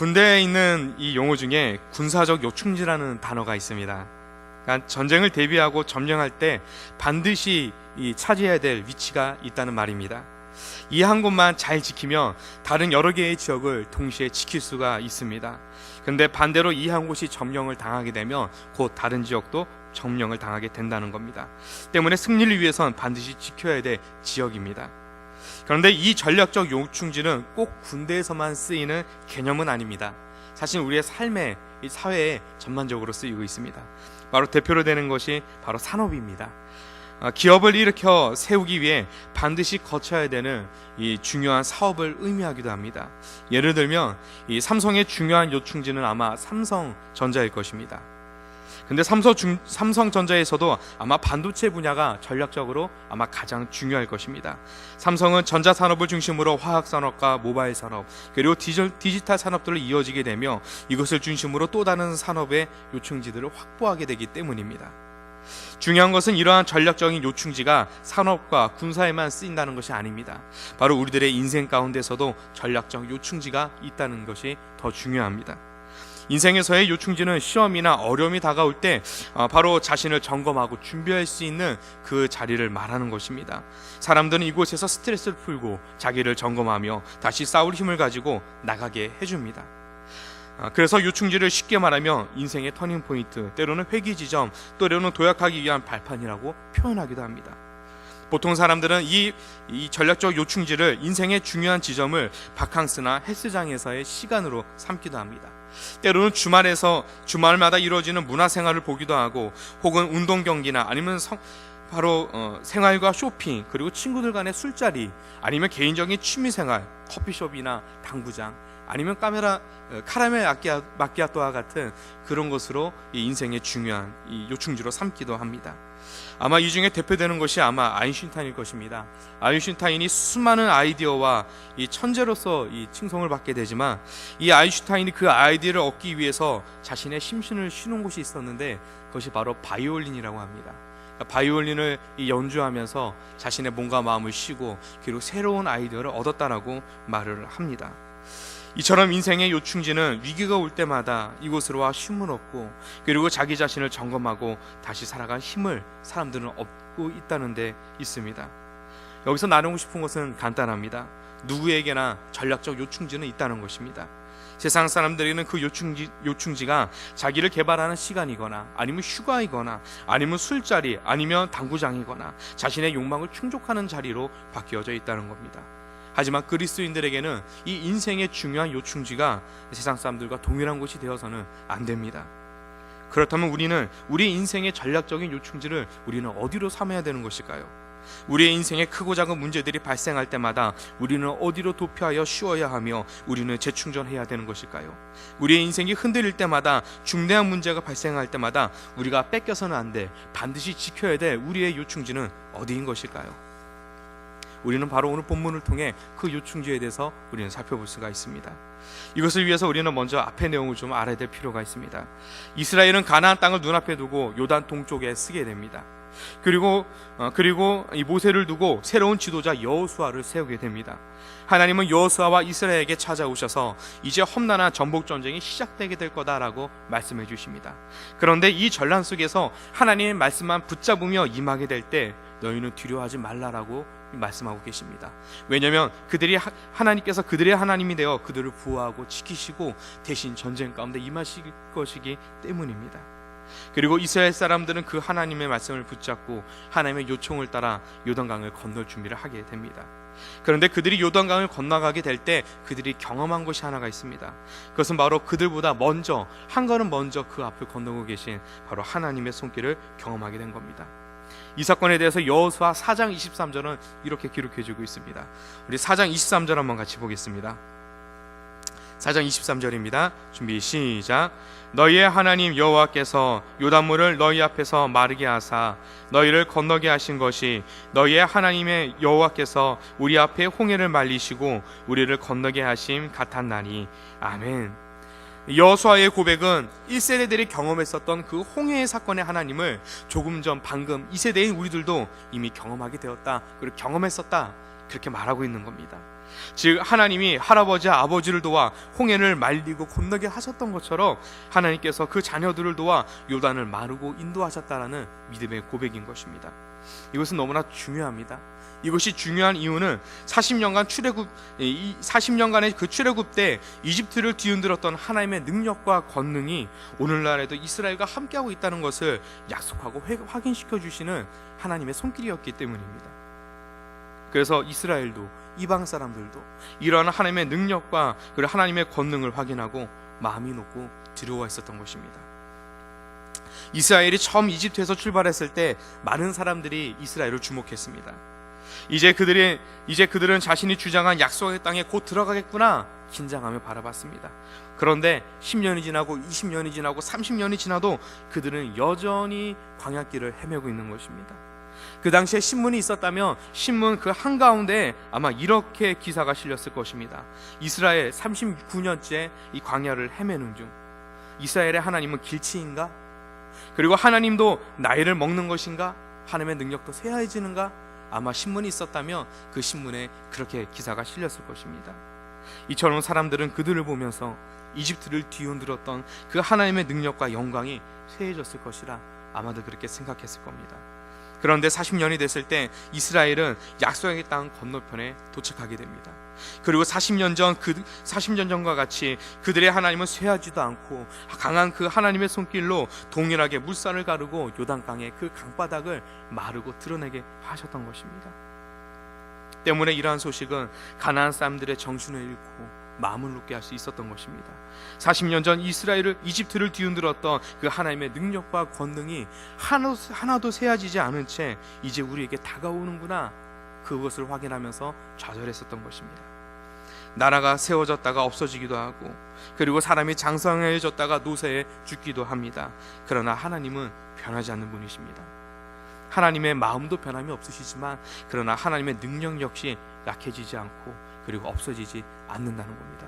군대에 있는 이 용어 중에 군사적 요충지라는 단어가 있습니다. 그러니까 전쟁을 대비하고 점령할 때 반드시 이 차지해야 될 위치가 있다는 말입니다. 이 한 곳만 잘 지키면 다른 여러 개의 지역을 동시에 지킬 수가 있습니다. 근데 반대로 이 한 곳이 점령을 당하게 되면 곧 다른 지역도 점령을 당하게 된다는 겁니다. 때문에 승리를 위해선 반드시 지켜야 될 지역입니다. 그런데 이 전략적 요충지는 꼭 군대에서만 쓰이는 개념은 아닙니다. 사실 우리의 삶에 이 사회에 전반적으로 쓰이고 있습니다. 바로 대표로 되는 것이 바로 산업입니다. 아, 기업을 일으켜 세우기 위해 반드시 거쳐야 되는 이 중요한 사업을 의미하기도 합니다. 예를 들면 이 삼성의 중요한 요충지는 아마 삼성전자일 것입니다. 근데 삼성 중, 삼성전자에서도 아마 반도체 분야가 전략적으로 아마 가장 중요할 것입니다. 삼성은 전자 산업을 중심으로 화학 산업과 모바일 산업 그리고 디지털, 디지털 산업들을 이어지게 되며 이것을 중심으로 또 다른 산업의 요충지들을 확보하게 되기 때문입니다. 중요한 것은 이러한 전략적인 요충지가 산업과 군사에만 쓰인다는 것이 아닙니다. 바로 우리들의 인생 가운데서도 전략적 요충지가 있다는 것이 더 중요합니다. 인생에서의 요충지는 시험이나 어려움이 다가올 때 어, 바로 자신을 점검하고 준비할 수 있는 그 자리를 말하는 것입니다. 사람들은 이곳에서 스트레스를 풀고 자기를 점검하며 다시 싸울 힘을 가지고 나가게 해줍니다. 아, 그래서 요충지를 쉽게 말하면 인생의 터닝 포인트, 때로는 회기 지점, 때로는 도약하기 위한 발판이라고 표현하기도 합니다. 보통 사람들은 이, 이 전략적 요충지를 인생의 중요한 지점을 바캉스나 헬스장에서의 시간으로 삼기도 합니다. 때로는 주말에서 주말마다 이루어지는 문화생활을 보기도 하고 혹은 운동 경기나 아니면 성, 바로 어, 생활과 쇼핑 그리고 친구들 간의 술자리 아니면 개인적인 취미생활 커피숍이나 당구장 아니면 카메라 어, 카라멜 아끼아, 마끼아또와 같은 그런 것으로 이 인생의 중요한 이 요충지로 삼기도 합니다. 아마 이 중에 대표되는 것이 아마 아인슈타인일 것입니다. 아인슈타인이 수많은 아이디어와 이 천재로서 이 칭송을 받게 되지만 이 아인슈타인이 그 아이디어를 얻기 위해서 자신의 심신을 쉬는 곳이 있었는데 그것이 바로 바이올린이라고 합니다. 그러니까 바이올린을 이 연주하면서 자신의 몸과 마음을 쉬고 그리고 새로운 아이디어를 얻었다라고 말을 합니다. 이처럼 인생의 요충지는 위기가 올 때마다 이곳으로 와 쉼을 얻고 그리고 자기 자신을 점검하고 다시 살아갈 힘을 사람들은 얻고 있다는 데 있습니다. 여기서 나누고 싶은 것은 간단합니다. 누구에게나 전략적 요충지는 있다는 것입니다. 세상 사람들에게는 그 요충지, 요충지가 자기를 개발하는 시간이거나 아니면 휴가이거나 아니면 술자리 아니면 당구장이거나 자신의 욕망을 충족하는 자리로 바뀌어져 있다는 겁니다. 하지만 그리스도인들에게는 이 인생의 중요한 요충지가 세상 사람들과 동일한 곳이 되어서는 안 됩니다. 그렇다면 우리는 우리 인생의 전략적인 요충지를 우리는 어디로 삼아야 되는 것일까요? 우리의 인생에 크고 작은 문제들이 발생할 때마다 우리는 어디로 도피하여 쉬어야 하며 우리는 재충전해야 되는 것일까요? 우리의 인생이 흔들릴 때마다 중대한 문제가 발생할 때마다 우리가 뺏겨서는 안 돼 반드시 지켜야 될 우리의 요충지는 어디인 것일까요? 우리는 바로 오늘 본문을 통해 그 요충지에 대해서 우리는 살펴볼 수가 있습니다. 이것을 위해서 우리는 먼저 앞의 내용을 좀 알아야 될 필요가 있습니다. 이스라엘은 가나안 땅을 눈앞에 두고 요단 동쪽에 쓰게 됩니다. 그리고 어, 그리고 이 모세를 두고 새로운 지도자 여호수아를 세우게 됩니다. 하나님은 여호수아와 이스라엘에게 찾아오셔서 이제 험난한 전복 전쟁이 시작되게 될 거다라고 말씀해 주십니다. 그런데 이 전란 속에서 하나님의 말씀만 붙잡으며 임하게 될 때 너희는 두려워하지 말라라고 말씀하고 계십니다. 왜냐하면 그들이 하, 하나님께서 그들의 하나님이 되어 그들을 보호하고 지키시고 대신 전쟁 가운데 임하실 것이기 때문입니다. 그리고 이스라엘 사람들은 그 하나님의 말씀을 붙잡고 하나님의 요청을 따라 요단강을 건널 준비를 하게 됩니다. 그런데 그들이 요단강을 건너가게 될 때 그들이 경험한 것이 하나가 있습니다. 그것은 바로 그들보다 먼저 한 걸음 먼저 그 앞을 건너고 계신 바로 하나님의 손길을 경험하게 된 겁니다. 이 사건에 대해서 여호수아 4장 23절은 이렇게 기록해 주고 있습니다. 우리 4장 23절 한번 같이 보겠습니다. 4장 23절입니다. 준비 시작. 너희의 하나님 여호와께서 요단물을 너희 앞에서 마르게 하사 너희를 건너게 하신 것이 너희의 하나님의 여호와께서 우리 앞에 홍해를 말리시고 우리를 건너게 하심 같았나니 아멘. 여수아의 고백은 1세대들이 경험했었던 그 홍해의 사건의 하나님을 조금 전 방금 2세대인 우리들도 이미 경험하게 되었다. 그리고 경험했었다. 그렇게 말하고 있는 겁니다. 즉 하나님이 할아버지 아버지를 도와 홍해를 말리고 건너게 하셨던 것처럼 하나님께서 그 자녀들을 도와 요단을 마르고 인도하셨다라는 믿음의 고백인 것입니다. 이것은 너무나 중요합니다. 이것이 중요한 이유는 40년간 출애굽 이 40년간의 그 출애굽 때 이집트를 뒤흔들었던 하나님의 능력과 권능이 오늘날에도 이스라엘과 함께하고 있다는 것을 약속하고 회- 확인시켜 주시는 하나님의 손길이었기 때문입니다. 그래서 이스라엘도 이방 사람들도 이러한 하나님의 능력과 그리고 하나님의 권능을 확인하고 마음이 높고 두려워 있었던 것입니다. 이스라엘이 처음 이집트에서 출발했을 때 많은 사람들이 이스라엘을 주목했습니다. 이제 그들이 이제 그들은 자신이 주장한 약속의 땅에 곧 들어가겠구나 긴장하며 바라봤습니다. 그런데 10년이 지나고 20년이 지나고 30년이 지나도 그들은 여전히 광야길을 헤매고 있는 것입니다. 그 당시에 신문이 있었다면 신문 그 한가운데 아마 이렇게 기사가 실렸을 것입니다. 이스라엘 39년째 이 광야를 헤매는 중 이스라엘의 하나님은 길치인가? 그리고 하나님도 나이를 먹는 것인가? 하나님의 능력도 쇠해지는가? 아마 신문이 있었다면 그 신문에 그렇게 기사가 실렸을 것입니다. 이처럼 사람들은 그들을 보면서 이집트를 뒤흔들었던 그 하나님의 능력과 영광이 쇠해졌을 것이라 아마도 그렇게 생각했을 겁니다. 그런데 40년이 됐을 때 이스라엘은 약속의 땅 건너편에 도착하게 됩니다. 그리고 40년 전 그 40년 전과 같이 그들의 하나님은 쇠하지도 않고 강한 그 하나님의 손길로 동일하게 물살을 가르고 요단강의 그 강바닥을 마르고 드러내게 하셨던 것입니다. 때문에 이러한 소식은 가나안 사람들의 정신을 잃고 마음을 놓게 할 수 있었던 것입니다. 40년 전 이스라엘을 이집트를 뒤흔들었던 그 하나님의 능력과 권능이 하나도, 하나도 세아지지 않은 채 이제 우리에게 다가오는구나 그것을 확인하면서 좌절했었던 것입니다. 나라가 세워졌다가 없어지기도 하고 그리고 사람이 장성해졌다가 노세에 죽기도 합니다. 그러나 하나님은 변하지 않는 분이십니다. 하나님의 마음도 변함이 없으시지만 그러나 하나님의 능력 역시 약해지지 않고 그리고 없어지지 않는다는 겁니다.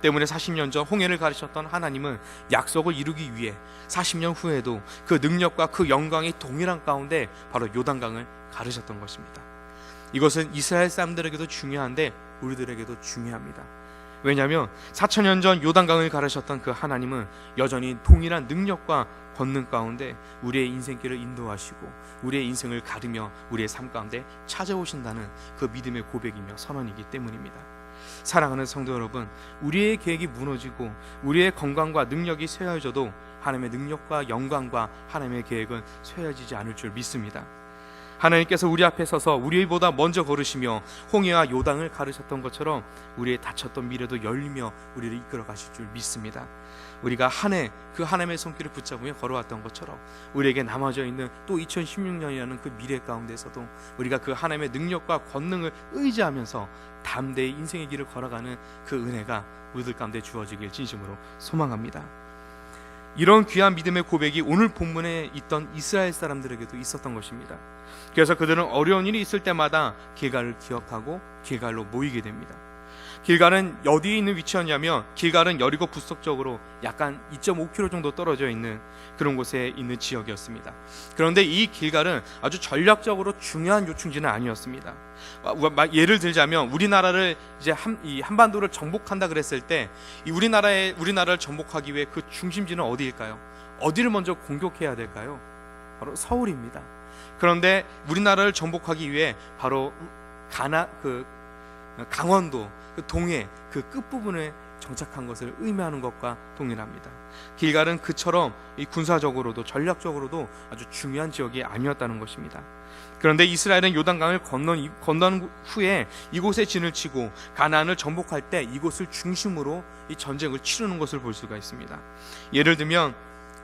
때문에 40년 전 홍해를 가르쳤던 하나님은 약속을 이루기 위해 40년 후에도 그 능력과 그 영광이 동일한 가운데 바로 요단강을 가르셨던 것입니다. 이것은 이스라엘 사람들에게도 중요한데 우리들에게도 중요합니다. 왜냐하면 4천년 전 요단강을 가르셨던 그 하나님은 여전히 동일한 능력과 권능 가운데 우리의 인생길을 인도하시고 우리의 인생을 가르며 우리의 삶 가운데 찾아오신다는 그 믿음의 고백이며 선언이기 때문입니다. 사랑하는 성도 여러분, 우리의 계획이 무너지고 우리의 건강과 능력이 쇠해져도 하나님의 능력과 영광과 하나님의 계획은 쇠해지지 않을 줄 믿습니다. 하나님께서 우리 앞에 서서 우리보다 먼저 걸으시며 홍해와 요당을 가르셨던 것처럼 우리의 닫혔던 미래도 열리며 우리를 이끌어 가실 줄 믿습니다. 우리가 한 해 그 하나님의 손길을 붙잡으며 걸어왔던 것처럼 우리에게 남아져 있는 또 2016년이라는 그 미래 가운데서도 우리가 그 하나님의 능력과 권능을 의지하면서 담대히 인생의 길을 걸어가는 그 은혜가 우리들 가운데 주어지길 진심으로 소망합니다. 이런 귀한 믿음의 고백이 오늘 본문에 있던 이스라엘 사람들에게도 있었던 것입니다. 그래서 그들은 어려운 일이 있을 때마다 길갈을 기억하고 길갈로 모이게 됩니다. 길갈은 어디에 있는 위치였냐면 길갈은 여리고 북서쪽으로 약간 2.5km 정도 떨어져 있는 그런 곳에 있는 지역이었습니다. 그런데 이 길갈은 아주 전략적으로 중요한 요충지는 아니었습니다. 예를 들자면 우리나라를 이제 한, 이 한반도를 정복한다 그랬을 때이 우리나라의 우리나라를 정복하기 위해 그 중심지는 어디일까요? 어디를 먼저 공격해야 될까요? 바로 서울입니다. 그런데 우리나라를 정복하기 위해 바로 가나 그 강원도 그 동해 그 끝부분에 정착한 것을 의미하는 것과 동일합니다. 길갈은 그처럼 이 군사적으로도 전략적으로도 아주 중요한 지역이 아니었다는 것입니다. 그런데 이스라엘은 요단강을 건넌, 건넌 후에 이곳에 진을 치고 가나안을 정복할 때 이곳을 중심으로 이 전쟁을 치르는 것을 볼 수가 있습니다. 예를 들면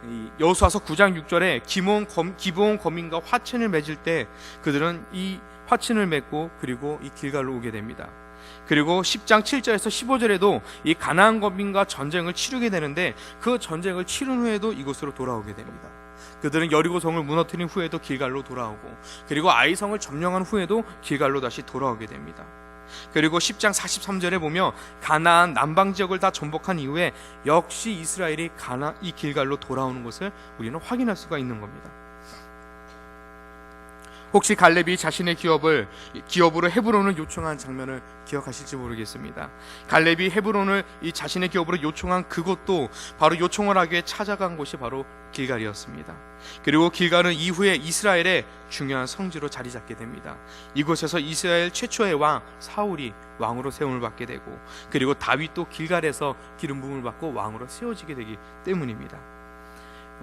이 여호수아서 9장 6절에 기모온 검, 기브온 거민과 화친을 맺을 때 그들은 이 화친을 맺고 그리고 이 길갈로 오게 됩니다. 그리고 10장 7절에서 15절에도 이 가나안 거민과 전쟁을 치르게 되는데 그 전쟁을 치른 후에도 이곳으로 돌아오게 됩니다. 그들은 여리고성을 무너뜨린 후에도 길갈로 돌아오고 그리고 아이성을 점령한 후에도 길갈로 다시 돌아오게 됩니다. 그리고 10장 43절에 보면 가나안 남방 지역을 다 전복한 이후에 역시 이스라엘이 가나 이 길갈로 돌아오는 것을 우리는 확인할 수가 있는 겁니다. 혹시 갈렙이 자신의 기업을 기업으로 헤브론을 요청한 장면을 기억하실지 모르겠습니다. 갈렙이 헤브론을 이 자신의 기업으로 요청한 그것도 바로 요청을 하기 위해 찾아간 곳이 바로 길갈이었습니다. 그리고 길갈은 이후에 이스라엘의 중요한 성지로 자리 잡게 됩니다. 이곳에서 이스라엘 최초의 왕 사울이 왕으로 세움을 받게 되고 그리고 다윗도 길갈에서 기름 부음을 받고 왕으로 세워지게 되기 때문입니다.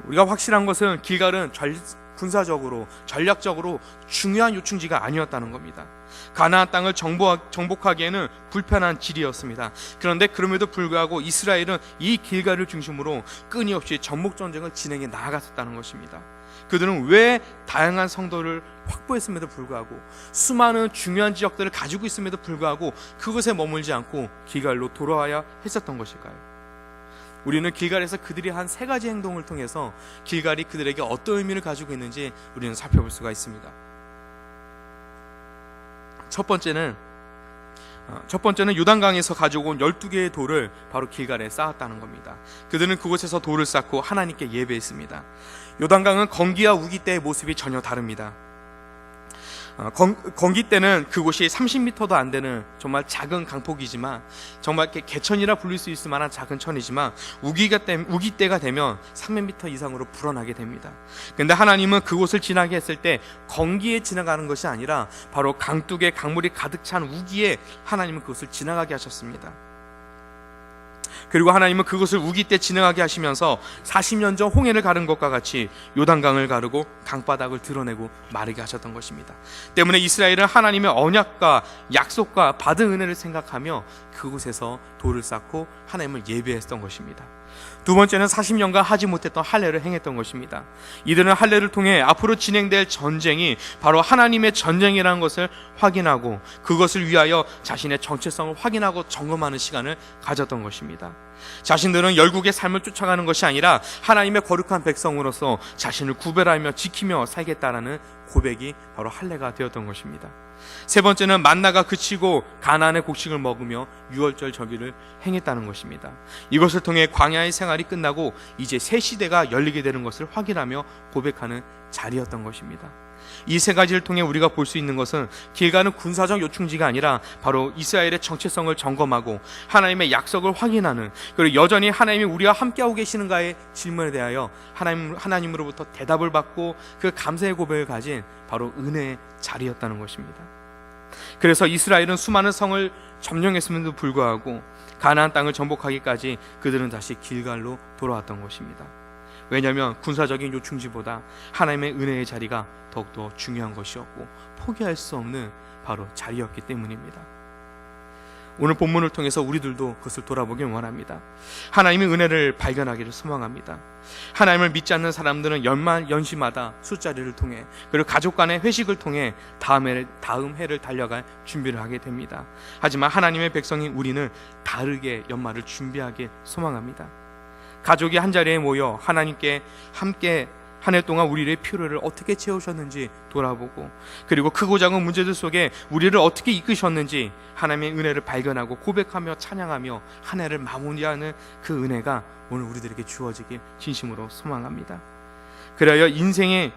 우리가 확실한 것은 길갈은 절, 군사적으로 전략적으로 중요한 요충지가 아니었다는 겁니다. 가나안 땅을 정복, 정복하기에는 불편한 길이었습니다. 그런데 그럼에도 불구하고 이스라엘은 이 길갈을 중심으로 끊임없이 전복 전쟁을 진행해 나아갔었다는 것입니다. 그들은 왜 다양한 성도를 확보했음에도 불구하고 수많은 중요한 지역들을 가지고 있음에도 불구하고 그곳에 머물지 않고 길갈로 돌아와야 했었던 것일까요? 우리는 길갈에서 그들이 한 세 가지 행동을 통해서 길갈이 그들에게 어떤 의미를 가지고 있는지 우리는 살펴볼 수가 있습니다. 첫 번째는 어, 첫 번째는 요단강에서 가지고 온 12개의 돌을 바로 길갈에 쌓았다는 겁니다. 그들은 그곳에서 돌을 쌓고 하나님께 예배했습니다. 요단강은 건기와 우기 때의 모습이 전혀 다릅니다. 어, 건, 건기 때는 그곳이 30m도 안 되는 정말 작은 강폭이지만 정말 개천이라 불릴 수 있을 만한 작은 천이지만 우기가 때, 우기 때가 되면 300m 이상으로 불어나게 됩니다. 근데 하나님은 그곳을 지나게 했을 때 건기에 지나가는 것이 아니라 바로 강둑에 강물이 가득 찬 우기에 하나님은 그것을 지나가게 하셨습니다. 그리고 하나님은 그것을 우기 때 진행하게 하시면서 40년 전 홍해를 가른 것과 같이 요단강을 가르고 강바닥을 드러내고 마르게 하셨던 것입니다. 때문에 이스라엘은 하나님의 언약과 약속과 받은 은혜를 생각하며 그곳에서 돌을 쌓고 하나님을 예배했던 것입니다. 두 번째는 40년간 하지 못했던 할례를 행했던 것입니다. 이들은 할례를 통해 앞으로 진행될 전쟁이 바로 하나님의 전쟁이라는 것을 확인하고 그것을 위하여 자신의 정체성을 확인하고 점검하는 시간을 가졌던 것입니다. 자신들은 열국의 삶을 쫓아가는 것이 아니라 하나님의 거룩한 백성으로서 자신을 구별하며 지키며 살겠다라는 고백이 바로 할례가 되었던 것입니다. 세 번째는 만나가 그치고 가나안의 곡식을 먹으며 유월절 절기를 행했다는 것입니다. 이것을 통해 광야의 생활이 끝나고 이제 새 시대가 열리게 되는 것을 확인하며 고백하는 자리였던 것입니다. 이 세 가지를 통해 우리가 볼 수 있는 것은 길가는 군사적 요충지가 아니라 바로 이스라엘의 정체성을 점검하고 하나님의 약속을 확인하는 그리고 여전히 하나님이 우리와 함께하고 계시는가의 질문에 대하여 하나님 하나님으로부터 대답을 받고 그 감사의 고백을 가진 바로 은혜의 자리였다는 것입니다. 그래서 이스라엘은 수많은 성을 점령했음에도 불구하고 가나안 땅을 정복하기까지 그들은 다시 길갈로 돌아왔던 것입니다. 왜냐하면 군사적인 요충지보다 하나님의 은혜의 자리가 더욱더 중요한 것이었고 포기할 수 없는 바로 자리였기 때문입니다. 오늘 본문을 통해서 우리들도 그것을 돌아보길 원합니다. 하나님의 은혜를 발견하기를 소망합니다. 하나님을 믿지 않는 사람들은 연말 연시마다 술자리를 통해 그리고 가족 간의 회식을 통해 다음 해 다음 해를 달려갈 준비를 하게 됩니다. 하지만 하나님의 백성인 우리는 다르게 연말을 준비하길 소망합니다. 가족이 한 자리에 모여 하나님께 함께 한 해 동안 우리의 필요를 어떻게 채우셨는지 돌아보고 그리고 크고 작은 문제들 속에 우리를 어떻게 이끄셨는지 하나님의 은혜를 발견하고 고백하며 찬양하며 한 해를 마무리하는 그 은혜가 오늘 우리들에게 주어지길 진심으로 소망합니다. 그래야 인생의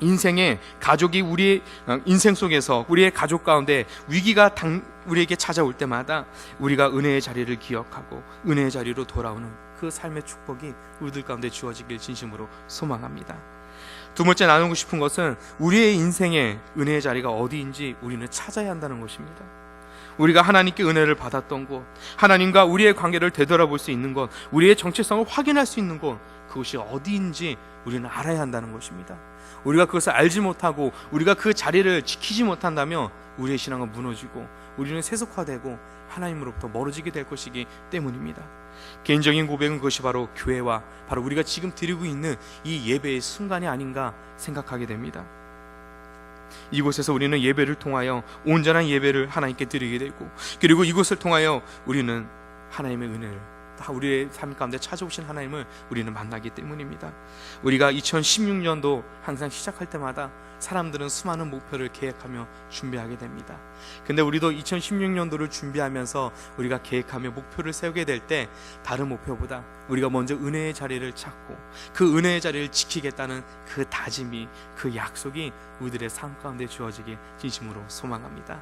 인생의 가족이 우리의 어, 인생 속에서 우리의 가족 가운데 위기가 당, 우리에게 찾아올 때마다 우리가 은혜의 자리를 기억하고 은혜의 자리로 돌아오는 그 삶의 축복이 우리들 가운데 주어지길 진심으로 소망합니다. 두 번째 나누고 싶은 것은 우리의 인생의 은혜의 자리가 어디인지 우리는 찾아야 한다는 것입니다. 우리가 하나님께 은혜를 받았던 곳, 하나님과 우리의 관계를 되돌아볼 수 있는 곳, 우리의 정체성을 확인할 수 있는 곳, 그것이 어디인지 우리는 알아야 한다는 것입니다. 우리가 그것을 알지 못하고 우리가 그 자리를 지키지 못한다면 우리의 신앙은 무너지고 우리는 세속화되고 하나님으로부터 멀어지게 될 것이기 때문입니다. 개인적인 고백은 그것이 바로 교회와 바로 우리가 지금 드리고 있는 이 예배의 순간이 아닌가 생각하게 됩니다. 이곳에서 우리는 예배를 통하여 온전한 예배를 하나님께 드리게 되고 그리고 이곳을 통하여 우리는 하나님의 은혜를 다 우리의 삶 가운데 찾아오신 하나님을 우리는 만나기 때문입니다. 우리가 2016년도 항상 시작할 때마다 사람들은 수많은 목표를 계획하며 준비하게 됩니다. 근데 우리도 2016년도를 준비하면서 우리가 계획하며 목표를 세우게 될 때 다른 목표보다 우리가 먼저 은혜의 자리를 찾고 그 은혜의 자리를 지키겠다는 그 다짐이 그 약속이 우리들의 삶 가운데 주어지길 진심으로 소망합니다.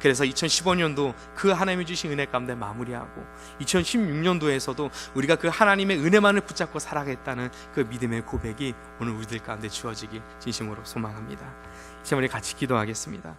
그래서 2015년도 그 하나님이 주신 은혜 가운데 마무리하고 2016년도에 서도 우리가 그 하나님의 은혜만을 붙잡고 살아가겠다는 그 믿음의 고백이 오늘 우리들 가운데 주어지길 진심으로 소망합니다. 이제 우리 같이 기도하겠습니다.